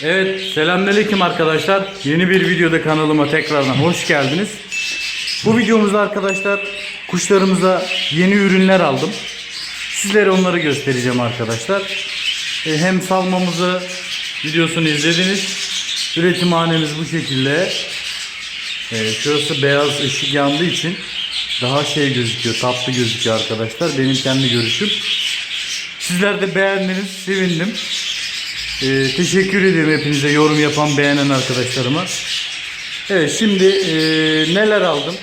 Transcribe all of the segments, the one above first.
Evet, selamünaleyküm arkadaşlar. Yeni bir videoda kanalıma tekrardan hoş geldiniz. Bu videomuzda arkadaşlar kuşlarımıza yeni ürünler aldım. Sizlere onları göstereceğim arkadaşlar. E, hem salmamızı videosunu izlediniz. Üretimhanemiz bu şekilde. E, şurası beyaz ışık yandığı için daha şey gözüküyor, tatlı gözüküyor arkadaşlar. Benim kendi görüşüm. Sizler de beğendiniz, sevindim. Ee, teşekkür ederim hepinize yorum yapan beğenen arkadaşlarıma. Evet şimdi e, neler aldım?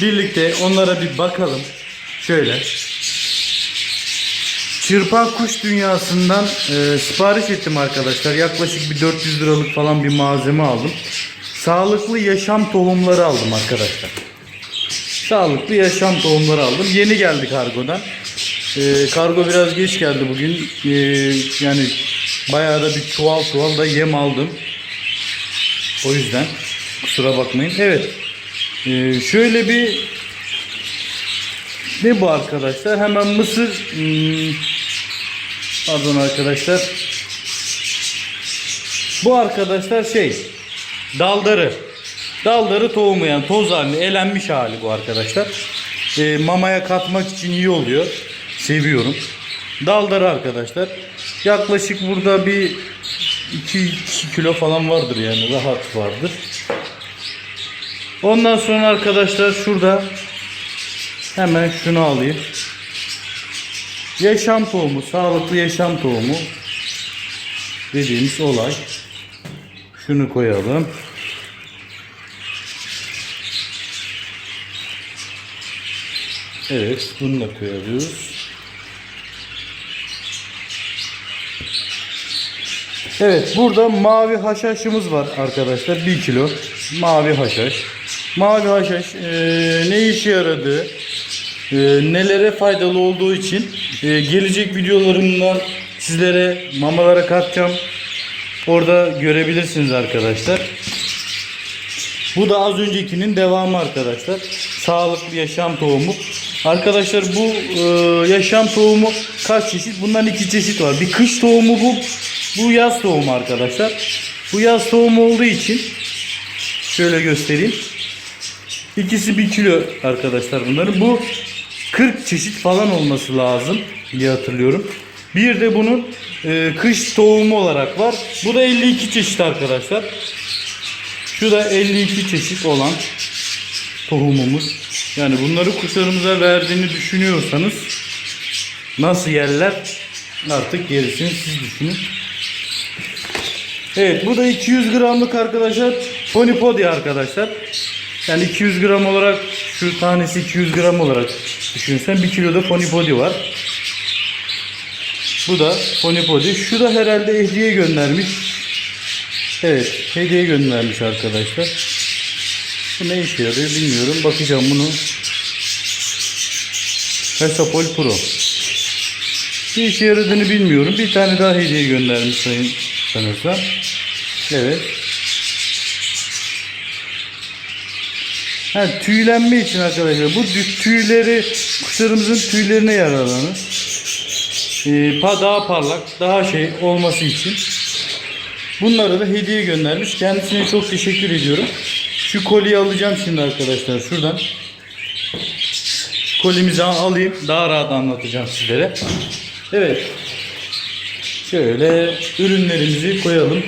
Birlikte onlara bir bakalım. Şöyle. Çırpan kuş dünyasından e, sipariş ettim arkadaşlar. Yaklaşık bir 400 liralık falan bir malzeme aldım. Sağlıklı yaşam tohumları aldım arkadaşlar. Sağlıklı yaşam tohumları aldım. Yeni geldi kargodan. Ee, kargo biraz geç geldi bugün. Ee, yani bayağı da bir çuval çuval da yem aldım. O yüzden kusura bakmayın. Evet. Ee, şöyle bir ne bu arkadaşlar? Hemen mısır hmm, pardon arkadaşlar. Bu arkadaşlar şey daldarı. Daldarı tohumu yani toz hali, elenmiş hali bu arkadaşlar. Ee, mamaya katmak için iyi oluyor. Seviyorum. Daldarı arkadaşlar. Yaklaşık burada bir 2, 2 kilo falan vardır yani rahat vardır. Ondan sonra arkadaşlar şurada hemen şunu alayım. Yaşam tohumu, sağlıklı yaşam tohumu dediğimiz olay. Şunu koyalım. Evet, bunu da koyuyoruz. Evet, burada mavi haşhaşımız var arkadaşlar. 1 kilo mavi haşhaş. Mavi haşhaş eee, ne işe yaradığı, eee, nelere faydalı olduğu için eee, gelecek videolarımda sizlere mamalara katacağım. Orada görebilirsiniz arkadaşlar. Bu da az öncekinin devamı arkadaşlar. Sağlıklı yaşam tohumu. Arkadaşlar bu e, yaşam tohumu kaç çeşit? Bundan iki çeşit var. Bir kış tohumu bu. Bu yaz tohumu arkadaşlar. Bu yaz tohumu olduğu için şöyle göstereyim. İkisi bir kilo arkadaşlar bunların. Bu 40 çeşit falan olması lazım diye hatırlıyorum. Bir de bunun e, kış tohumu olarak var. Bu da 52 çeşit arkadaşlar. Şu da 52 çeşit olan tohumumuz. Yani bunları kuşlarımıza verdiğini düşünüyorsanız nasıl yerler artık gerisini siz düşünün. Evet bu da 200 gramlık arkadaşlar Ponipodi arkadaşlar. Yani 200 gram olarak şu tanesi 200 gram olarak düşünsen 1 kiloda Ponipodi var. Bu da Ponipodi. Şu da herhalde hediye göndermiş. Evet hediye göndermiş arkadaşlar. Bu ne işe yarıyor bilmiyorum. Bakacağım bunu. Hesapol Pro. Bir işe yaradığını bilmiyorum. Bir tane daha hediye göndermiş sayın sanırsam. Evet. Ha, tüylenme için arkadaşlar. Bu tü- tüyleri kuşlarımızın tüylerine yararlanır. Ee, daha parlak, daha şey olması için. Bunları da hediye göndermiş. Kendisine çok teşekkür ediyorum. Şu kolyeyi alacağım şimdi arkadaşlar şuradan. Şu kolimizi alayım. Daha rahat anlatacağım sizlere. Evet. Şöyle ürünlerimizi koyalım.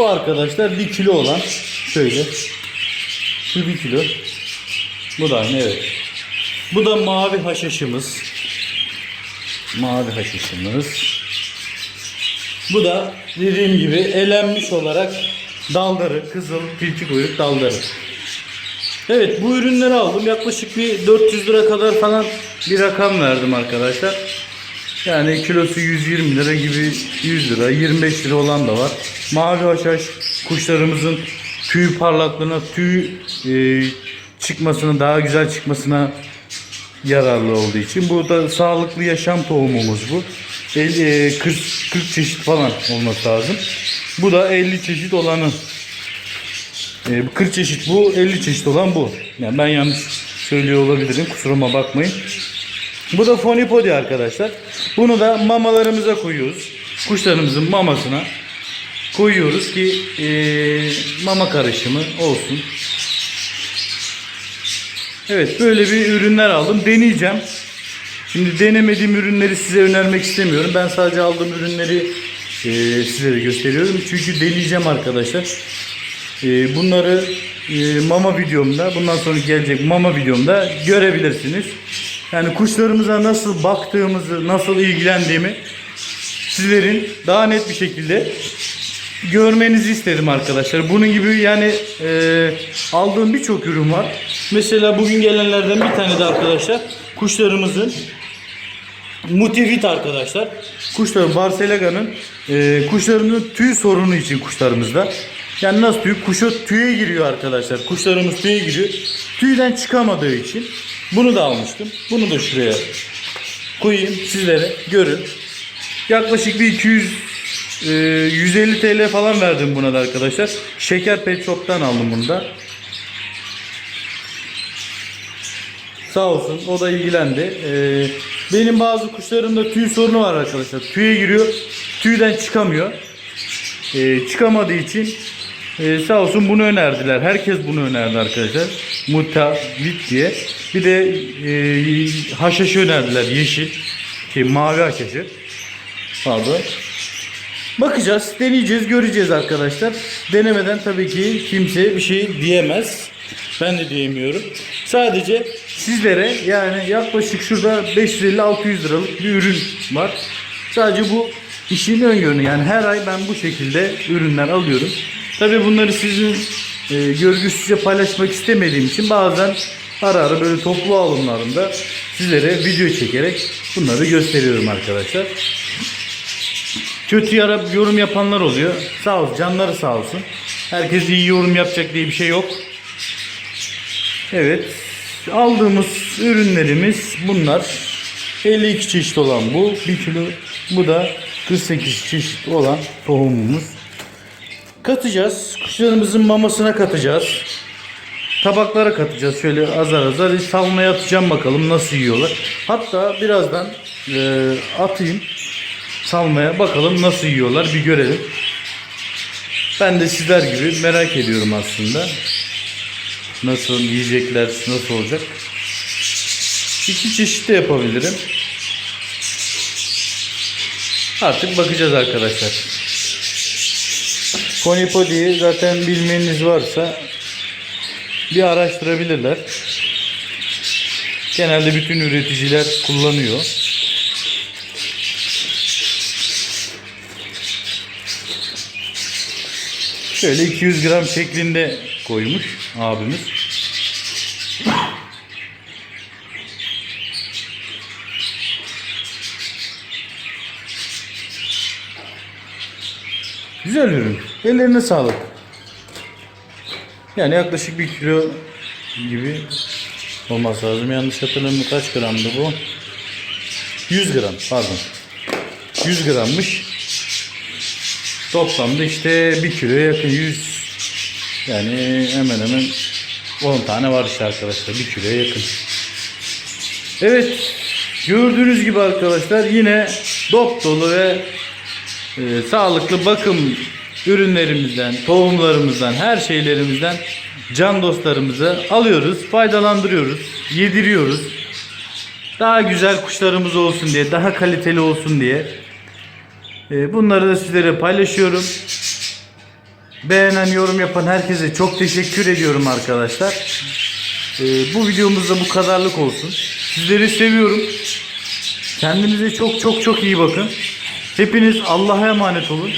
Bu arkadaşlar 1 kilo olan şöyle. Şu 1 kilo. Bu da aynı evet. Bu da mavi haşhaşımız. Mavi haşhaşımız. Bu da dediğim gibi elenmiş olarak daldarı, kızıl, tilki kuyruk daldarı. Evet bu ürünleri aldım. Yaklaşık bir 400 lira kadar falan bir rakam verdim arkadaşlar. Yani kilosu 120 lira gibi 100 lira, 25 lira olan da var. Mavi haşhaş kuşlarımızın tüy parlaklığına, tüy e, çıkmasına, daha güzel çıkmasına yararlı olduğu için. Bu da sağlıklı yaşam tohumumuz bu. 50, e, 40, 40 çeşit falan olması lazım. Bu da 50 çeşit olanı. E, 40 çeşit bu, 50 çeşit olan bu. Yani ben yanlış söylüyor olabilirim. Kusuruma bakmayın. Bu da fonipodi arkadaşlar. Bunu da mamalarımıza koyuyoruz. kuşlarımızın mamasına koyuyoruz ki e, mama karışımı olsun. Evet böyle bir ürünler aldım. Deneyeceğim. Şimdi denemediğim ürünleri size önermek istemiyorum. Ben sadece aldığım ürünleri e, size de gösteriyorum. Çünkü deneyeceğim arkadaşlar. E, bunları e, mama videomda, bundan sonra gelecek mama videomda görebilirsiniz. Yani kuşlarımıza nasıl baktığımızı, nasıl ilgilendiğimi sizlerin daha net bir şekilde görmenizi istedim arkadaşlar. Bunun gibi yani e, aldığım birçok ürün var. Mesela bugün gelenlerden bir tane de arkadaşlar kuşlarımızın Mutivit arkadaşlar. Kuşlar Barcelaga'nın e, kuşlarının tüy sorunu için kuşlarımızda. Yani nasıl tüy? Kuşu tüye giriyor arkadaşlar. Kuşlarımız tüye giriyor. Tüyden çıkamadığı için bunu da almıştım. Bunu da şuraya koyayım sizlere görün. Yaklaşık bir 200 e, 150 TL falan verdim buna da arkadaşlar. Şeker Pet Shop'tan aldım bunu da. Sağ olsun o da ilgilendi. Ee, benim bazı kuşlarımda tüy sorunu var arkadaşlar. Tüye giriyor. Tüyden çıkamıyor. Ee, çıkamadığı için e, sağ olsun bunu önerdiler. Herkes bunu önerdi arkadaşlar. Mutavit diye. Bir de e, haşhaşı önerdiler. Yeşil. Şey, mavi haşhaşı. Pardon. Bakacağız, deneyeceğiz, göreceğiz arkadaşlar. Denemeden tabii ki kimse bir şey diyemez. Ben de diyemiyorum. Sadece sizlere yani yaklaşık şurada 550-600 liralık bir ürün var. Sadece bu işin öngörünü yani her ay ben bu şekilde ürünler alıyorum. Tabii bunları sizin e, görgüsüzce paylaşmak istemediğim için bazen ara ara böyle toplu alımlarında sizlere video çekerek bunları gösteriyorum arkadaşlar. Kötü yara yorum yapanlar oluyor. Sağ olsun, canları sağ olsun. Herkes iyi yorum yapacak diye bir şey yok. Evet. Aldığımız ürünlerimiz bunlar. 52 çeşit olan bu. 1 kilo. Bu da 48 çeşit olan tohumumuz. Katacağız. Kuşlarımızın mamasına katacağız. Tabaklara katacağız. Şöyle azar azar salmaya atacağım bakalım nasıl yiyorlar. Hatta birazdan e, atayım salmaya bakalım nasıl yiyorlar bir görelim. Ben de sizler gibi merak ediyorum aslında. Nasıl yiyecekler, nasıl olacak? İki çeşit de yapabilirim. Artık bakacağız arkadaşlar. Konipodi'yi zaten bilmeniniz varsa bir araştırabilirler. Genelde bütün üreticiler kullanıyor. Şöyle 200 gram şeklinde koymuş abimiz. Güzel ürün. Ellerine sağlık. Yani yaklaşık bir kilo gibi olması lazım. Yanlış hatırlamıyorum kaç gramdı bu? 100 gram pardon. 100 grammış. Toplamda işte 1 kiloya yakın 100 yani hemen hemen 10 tane var işte arkadaşlar 1 kiloya yakın. Evet gördüğünüz gibi arkadaşlar yine dop dolu ve e, sağlıklı bakım ürünlerimizden, tohumlarımızdan, her şeylerimizden can dostlarımızı alıyoruz, faydalandırıyoruz, yediriyoruz. Daha güzel kuşlarımız olsun diye, daha kaliteli olsun diye e, bunları da sizlere paylaşıyorum. Beğenen, yorum yapan herkese çok teşekkür ediyorum arkadaşlar. E, bu videomuzda bu kadarlık olsun. Sizleri seviyorum. Kendinize çok çok çok iyi bakın. Hepiniz Allah'a emanet olun.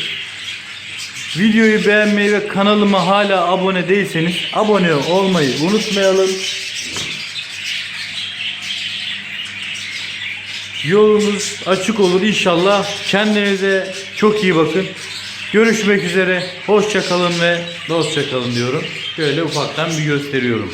Videoyu beğenmeyi ve kanalıma hala abone değilseniz abone olmayı unutmayalım. Yolunuz açık olur inşallah. Kendinize çok iyi bakın. Görüşmek üzere. Hoşça kalın ve dostça kalın diyorum. Böyle ufaktan bir gösteriyorum.